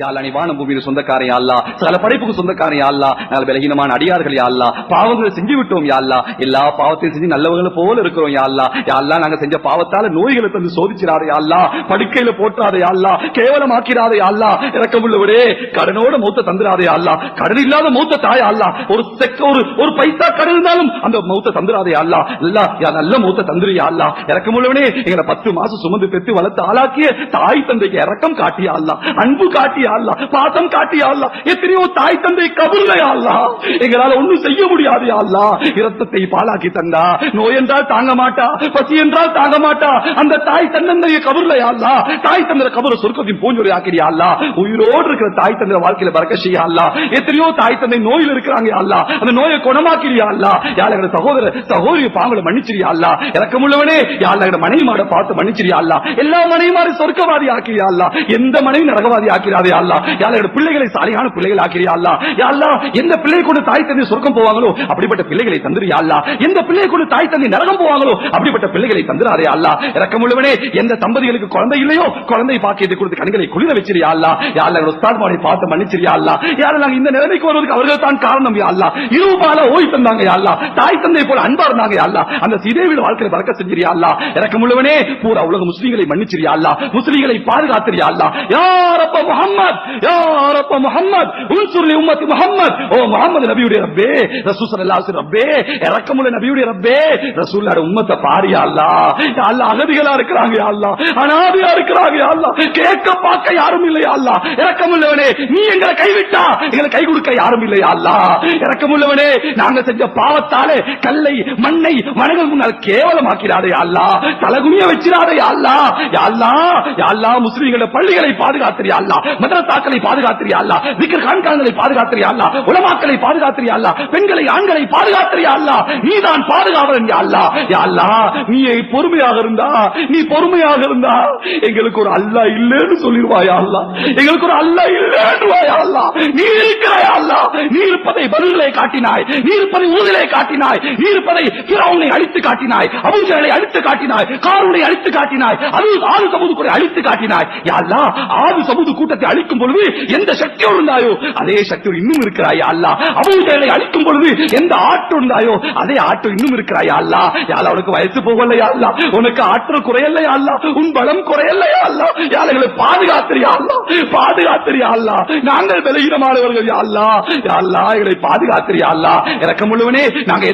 யாழ்லா நீ வானம் பூமியில் சொந்தக்காரன் யாழ்லா சகல படைப்புக்கு சொந்தக்காரன் யாழ்லா நாங்கள் பலகீனமான அடியார்கள் யாழ்லா பாவங்களை செஞ்சு விட்டோம் யாழ்லா எல்லா பாவத்தையும் செஞ்சு போல இருக்கிறோம் யாழ்லா யாழ்லா நாங்க செஞ்ச பாவத்தால நோய்களை தந்து சோதிச்சிடாத யாழ்லா படுக்கையில போட்டாத யாழ்லா கேவலமாக்கிறாத யாழ்லா இறக்கமுள்ளவரே கடனோட மூத்த தந்துடாதே யாழ்லா கடன் இல்லாத மூத்த தாய் அல்லா ஒரு செக்க ஒரு ஒரு பைசா கடன் இருந்தாலும் அந்த மூத்த தந்துடாதே அல்லா இல்ல யா நல்ல மூத்த தந்துரு அல்லா இறக்கமுள்ளவனே எங்களை பத்து மாசம் சுமந்து பெற்று வளர்த்து ஆளாக்கிய தாய் தந்தைக்கு இறக்கம் காட்டியா அல்லா அன்பு காட்டியா அல்லா பாசம் காட்டியா அல்லா எத்தனையோ தாய் தந்தை கபுல்லையா அல்லா எங்களால ஒண்ணும் செய்ய முடியாது யா அல்லா இரத்தத்தை பாலாக்கி தந்தா? நோய் என்றால் தாங்க மாட்டா? பசி என்றால் தாங்க மாட்டா? அந்த தாய் தந்தைய கபுல்லையா அல்லா தாய் தந்திர கபுர சொர்க்கத்தின் பூஞ்சொலி ஆக்கிறியா அல்லா உயிரோடு இருக்கிற தாய் தந்திர வாழ்க்கையில பறக்க செய்யா அல்லா எத்தனையோ தாய் தந்தை நோயில் இருக்கிறாங்க யா அல்லா அந்த நோயை குணமாக்கிறியா அல்லா யாழகிற சகோதர சகோதரி பாவங்களை மன்னிச்சிரியா அல்லா இறக்கமுள்ளவனே யாழகிற மனைவி மாட பார்த்து மன்னிச்சிரியா அல்லா எல்லா மனைவி மாறி சொர்க்கவாதி ஆக்கிறியா அல்லா எந்த மனைவி நரகவாதி ஆக்கிறாதே அல்லா யாழகிற பிள்ளைகளை சாலையான பிள்ளைகள் ஆக்கிறியா அல்லா யாரா எந்த பிள்ளை கொண்டு தாய் தந்தை சொர்க்கம் போவாங்களோ அப்படிப்பட்ட பிள்ளைகளை தந்துரியா அல்லா எந்த பிள்ளை கொண்டு தாய் தந்தை நரகம் போவாங்களோ அப்படிப்பட்ட பிள்ளைகளை தந்துராதே அல்லா இறக்கமுள்ளவனே எந்த தம்பதிகளுக்கு குழந்தை இல்லையோ குழந்தை பாக்கியத்தை கொடுத்து கண்களை குளிர வச்சிரியா அல்லா யாரில் உஸ்தாத் மாடி பார்த்து மன்னிச்சிரியா அல்லா யார நாங்க இந்த நிலைமைக்கு வருவதற்கு அவர்கள் தான் காரணம் யா அல்லா இரவு பால ஓய் தந்தாங்க யா அல்லா தாய் தந்தை போல அன்பா இருந்தாங்க யா அல்லா அந்த சிதேவிட வாழ்க்கையில பறக்க செஞ்சிரியா அல்லா இறக்கமுள்ளவனே பூரா உலக முஸ்லீம்களை மன்னிச்சிரியா அல்லா முஸ்லீம்களை பாதுகாத்திரியா அல்லா யாரப்ப முஹம்மத். யாரப்ப முஹம்மத். உன்சுர்லி உம்மத்தி முஹம்மத். ஓ முகம்மது நபியுடைய ரப்பே. ரசூல் ஸல்லல்லாஹு அலைஹி ரப்பே. இறக்கமுள்ள நபியுடைய ரப்பே. ரசூலுடைய உம்மத்தை பாரியா அல்லா யா அல்லா அகதிகளா இருக்கிறாங்க யா அல்லா அனாதையா இருக்கிறாங்க யா அல்லா கேட்க பார்க்க யாரும் இல்லையா அல்லா இறக்கமுள்ளவனே நீ எங்களை கைவிட்டா எங்களை கை கொடுக்க யாரும் இல்லையா அல்லா இறக்கமுள்ளவனே நாங்க செஞ்ச பாவத்தாலே கல்லை மண்ணை மனங்கள் முன்னால் கேவலமாக்கிறாரே அல்லா தலகுனிய வச்சிடாதே அல்லா யா அல்லா யா பள்ளிகளை பாதுகாத்திரியா அல்லா மதரசாக்களை பாதுகாத்திரியா அல்லா? விக்கர் கான்கான்களை பாதுகாத்திரியா அல்லா? உலமாக்களை பாதுகாத்திரியா அல்லா? பெண்களை ஆண்களை பாதுகாத்திரியா அல்லா? நீதான் பாதுகாவலன் யா அல்லா? யா அல்லா நீ பொறுமையாக இருந்தா நீ பொறுமையாக இருந்தா எங்களுக்கு ஒரு அல்லா இல்லைன்னு சொல்லிடுவாயா அல்லா? எங்களுக்கு ஒரு அல்லா இல்லைன்னு அல்லா? நீ இருக்கிறாயா அல்லா? நீ இருப்பதை பதில்களை காட்டினாய். நீ இருப்பதை ஊதலை காட்டினாய். நீ இருப்பதை பிறவுனை அழித்து காட்டினாய். அபூஜலை அழித்து காட்டினாய். காருனை அழித்து காட்டினாய். அது ஆறு சமூது அழித்து காட்டினாய். யா அல்லா ஆறு சமூது கூட்டத்தை அழிக்கும் பொழுது எந்த சக்தியோடு இருந்தாயோ அதே சக்தியோடு இன்னும் இருக்கிறாயா அல்லா? அபூஜலை அழிக்கும் பொழுது எந்த ஆட்டு இருந்தாயோ அதே ஆட்டு இன்னும் இருக்கிறாயா அல்லா? யாழ் உனக்கு வயசு போகலையா அல்லா? உனக்கு ஆற்றல் குறையலையா அல்லா? உன் பலம் குறையலையா அல்லா? யாழைகளை பாதுகாத்திரியா அல்லா? பாதுகாத்திரியா அல்லா? நாங்கள் பலகீனமானவர்கள் யா அல்லா? யா அல்லா எங்களை பாதுகாத்திரியா அல்லா? இறக்கமுள்ளவனே நாங்க